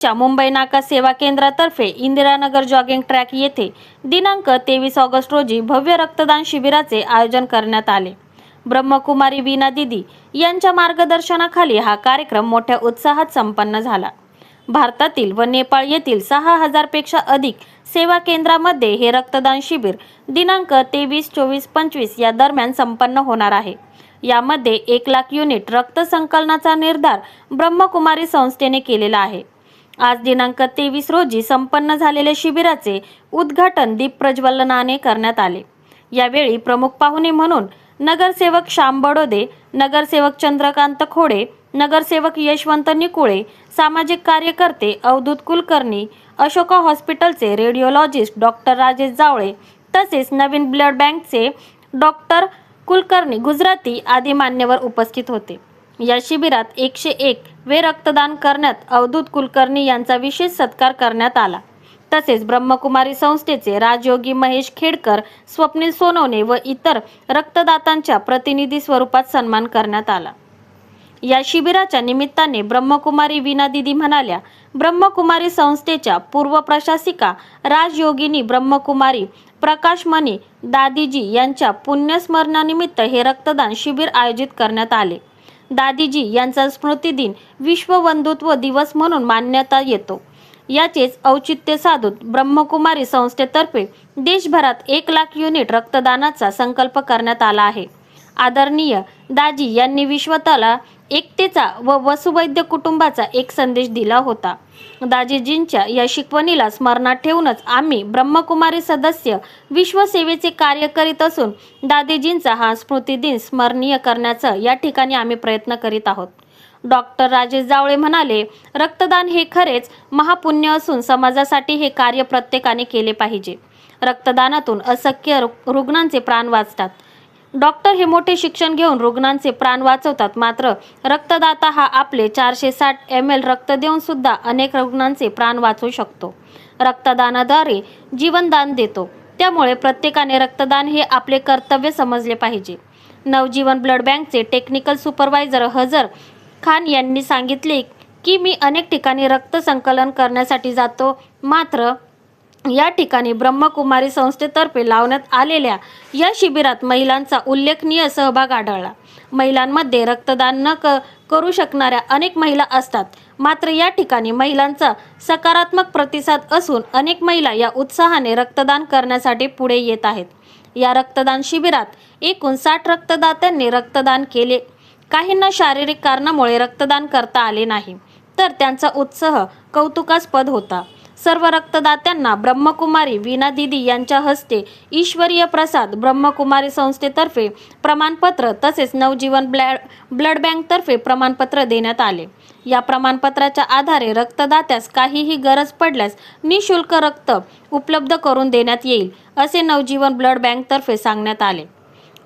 च्या मुंबई नाका सेवा केंद्रातर्फे इंदिरानगर जॉगिंग ट्रॅक येथे दिनांक तेवीस ऑगस्ट रोजी भव्य रक्तदान शिबिराचे आयोजन करण्यात आले. ब्रह्मकुमारी वीणा दिदी यांच्या मार्गदर्शनाखाली हा कार्यक्रम मोठ्या उत्साहात संपन्न झाला. भारतातील व नेपाळ येथील सहा हजारपेक्षा अधिक सेवा केंद्रामध्ये हे रक्तदान शिबिर दिनांक तेवीस चोवीस पंचवीस या दरम्यान संपन्न होणार आहे. यामध्ये एक लाख युनिट रक्त संकलनाचा निर्धार ब्रह्मकुमारी संस्थेने केलेला आहे. आज दिनांक तेवीस रोजी संपन्न झालेल्या शिबिराचे उद्घाटन दीप प्रज्वलनाने करण्यात आले. यावेळी प्रमुख पाहुणे म्हणून नगरसेवक श्याम बडोदे नगरसेवक चंद्रकांत खोडे नगरसेवक यशवंत निकुळे सामाजिक कार्यकर्ते अवधूत कुलकर्णी अशोका हॉस्पिटलचे रेडिओलॉजिस्ट डॉक्टर राजेश जावळे तसेच नवीन ब्लड बँकचे डॉक्टर कुलकर्णी गुजराती आदी मान्यवर उपस्थित होते. या शिबिरात एकशे एक वे रक्तदान करण्यात अवधूत कुलकर्णी यांचा विशेष सत्कार करण्यात आला. तसेच ब्रह्मकुमारी संस्थेचे राजयोगी महेश खेडकर स्वप्नील सोनवणे व इतर रक्तदातांच्या प्रतिनिधी स्वरूपात सन्मान करण्यात आला. या शिबिराच्या निमित्ताने ब्रह्मकुमारी वीणा दिदी म्हणाल्या ब्रह्मकुमारी संस्थेच्या पूर्व प्रशासिका राजयोगिनी ब्रह्मकुमारी प्रकाशमणी दादीजी यांच्या पुण्यस्मरणानिमित्त हे रक्तदान शिबिर आयोजित करण्यात आले. दादीजी यांचा स्मृतिदिन विश्व बंधुत्व दिवस म्हणून मान्यता येतो. याचेच औचित्य साधून ब्रह्मकुमारी संस्थेतर्फे देशभरात एक लाख युनिट रक्तदानाचा संकल्प करण्यात आला आहे. आदरणीय दाजी यांनी विश्वताला एकतेचा व वसुवैद्य कुटुंबाचा एक संदेश दिला होता. दाजीजींच्या या शिकवणीला स्मरणात ठेवूनच आम्ही ब्रह्मकुमारी सदस्य विश्वसेवेचे कार्य करीत असून दादीजींचा हा स्मृतिदिन स्मरणीय करण्याचा या ठिकाणी आम्ही प्रयत्न करीत आहोत. डॉक्टर राजेश जावळे म्हणाले रक्तदान हे खरेच महापुण्य असून समाजासाठी हे कार्य प्रत्येकाने केले पाहिजे. रक्तदानातून असंख्य रुग्णांचे प्राण वाचतात. डॉक्टर हे मोठे शिक्षण घेऊन रुग्णांचे प्राण वाचवतात. मात्र रक्तदाता हा आपले चारशे साठ एम एल रक्त देऊन सुद्धा अनेक रुग्णांचे प्राण वाचवू शकतो. रक्तदानाद्वारे जीवनदान देतो. त्यामुळे प्रत्येकाने रक्तदान हे आपले कर्तव्य समजले पाहिजे. नवजीवन ब्लड बँकचे टेक्निकल सुपरवायझर हजर खान यांनी सांगितले की मी अनेक ठिकाणी रक्त संकलन करण्यासाठी जातो. मात्र या ठिकाणी ब्रह्मकुमारी संस्थेतर्फे लावण्यात आलेल्या या शिबिरात महिलांचा उल्लेखनीय सहभाग आढळला. महिलांमध्ये रक्तदान न क करू शकणाऱ्या अनेक महिला असतात. मात्र या ठिकाणी महिलांचा सकारात्मक प्रतिसाद असून अनेक महिला या उत्साहाने रक्तदान करण्यासाठी पुढे येत आहेत. या रक्तदान शिबिरात एकूण साठ रक्तदात्यांनी रक्तदान केले. काहींना शारीरिक कारणामुळे रक्तदान करता आले नाही. तर त्यांचा उत्साह कौतुकास्पद होता. सर्व रक्तदात्यांना ब्रह्मकुमारी वीणा दिदी यांच्या हस्ते ईश्वरीय प्रसाद ब्रह्मकुमारी संस्थेतर्फे प्रमाणपत्र तसेच नवजीवन ब्लॅड ब्लड बँकतर्फे प्रमाणपत्र देण्यात आले. या प्रमाणपत्राच्या आधारे रक्तदात्यास काहीही गरज पडल्यास निशुल्क रक्त उपलब्ध करून देण्यात येईल असे नवजीवन ब्लड बँकतर्फे सांगण्यात आले.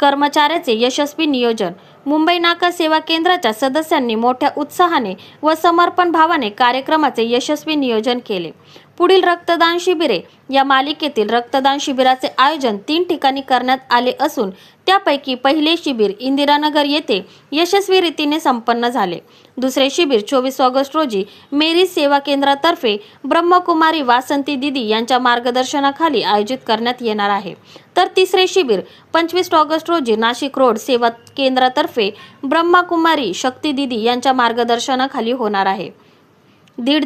कर्मचाऱ्याचे यशस्वी नियोजन मुंबई नाका सेवा केंद्राच्या सदस्यांनी मोठ्या उत्साहाने व समर्पण भावाने कार्यक्रमाचे यशस्वी नियोजन केले. पुढील रक्तदान शिबिरे. या मालिकेतील रक्तदान शिबिराचे आयोजन तीन ठिकाणी करण्यात आले असून त्यापैकी पहिले शिबिर इंदिरानगर येथे यशस्वी रीतीने संपन्न झाले. दुसरे शिबिर चोवीस ऑगस्ट रोजी मेरी सेवा केंद्रातर्फे ब्रह्मकुमारी वासंती दिदी यांच्या मार्गदर्शनाखाली आयोजित करण्यात येणार आहे. तर तिसरे शिबिर पंचवीस ऑगस्ट रोजी नाशिक रोड सेवा केंद्रातर्फे ब्रह्मकुमारी शक्ती दिदी यांच्या मार्गदर्शनाखाली होणार आहे. दीड